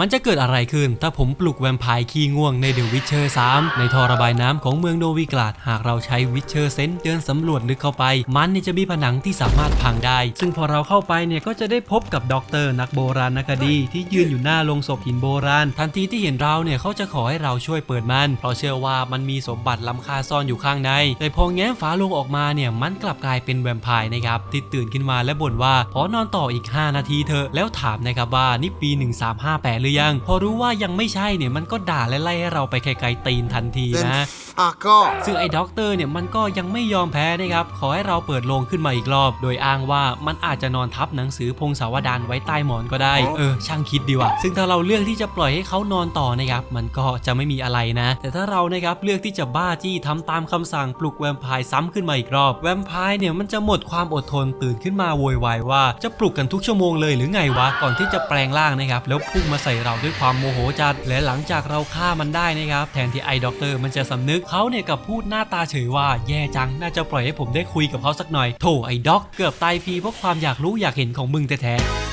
มันจะเกิดอะไรขึ้น ถ้าผมปลุกแวมไพร์ขี้ง่วงในเดอะวิเชอร์3ในท่อระบายน้ำของเมืองโนวิกลาดหากเราใช้วิเชอร์เซนเดินสำรวจลึกเข้าไป มันเนี่ยจะมีผนังที่สามารถพังได้ ซึ่งพอเราเข้าไปเนี่ยก็จะได้พบกับด็อกเตอร์นักโบราณคดี ที่ยืนอยู่หน้าโรงศพหินโบราณ ทันทีที่เห็นเราเนี่ยเขาจะขอให้เราช่วยเปิดมัน เพราะเชื่อว่ามันมีสมบัติล้ำค่าซ่อนอยู่ข้างใน แต่พอแง้มฝาโลงออกมาเนี่ยมันกลับกลายเป็นแวมไพร์นะครับที่ตื่นขึ้นมาและบ่นว่าขอนอนต่ออีก 5 นาทีเถอะแล้วถามนะครับว่านี่ปี 1358หรือยัง พอรู้ว่ายังไม่ใช่เนี่ยมันก็ด่าและไล่ให้เราไปไกลๆตีนทันทีนะ Then fuck off. ซึ่งไอ้ด็อกเตอร์เนี่ยมันก็ยังไม่ยอมแพ้นะครับขอให้เราเปิดโลงขึ้นมาอีกรอบ โดยอ้างว่ามันอาจจะนอนทับหนังสือพงศาวดารไว้ใต้หมอนก็ได้อ๋อเออ ช่างคิดดีว่ะซึ่งถ้าเราเลือกที่จะปล่อยให้เขานอนต่อนะครับมันก็จะไม่มีอะไรนะ แต่ถ้าเรานะครับเลือกที่จะบ้าจี้ทำตามคำสั่งปลุกแวมไพร์ซ้ำขึ้นมาอีกรอบแวมไพร์เนี่ยมันจะหมดความอดทนตื่นขึ้นมาโวยวายว่าจะปลุกกันทุกชั่วโมงเลยหรือไงวะก่อนที่จะแปลงร่างนะครับแล้วพุ่งมาใส่เราด้วยความโมโหจัด และหลังจากเราฆ่ามันได้นะครับ แทนที่ไอ้ด็อกเตอร์มันจะสำนึกเขาเนี่ยกับพูดหน้าตาเฉยว่าแย่จังน่าจะปล่อยให้ผมได้คุยกับเขาสักหน่อยโถไอ้ด็อกเกือบตายฟรีเพราะความอยากรู้อยากเห็นของมึงแท้ๆ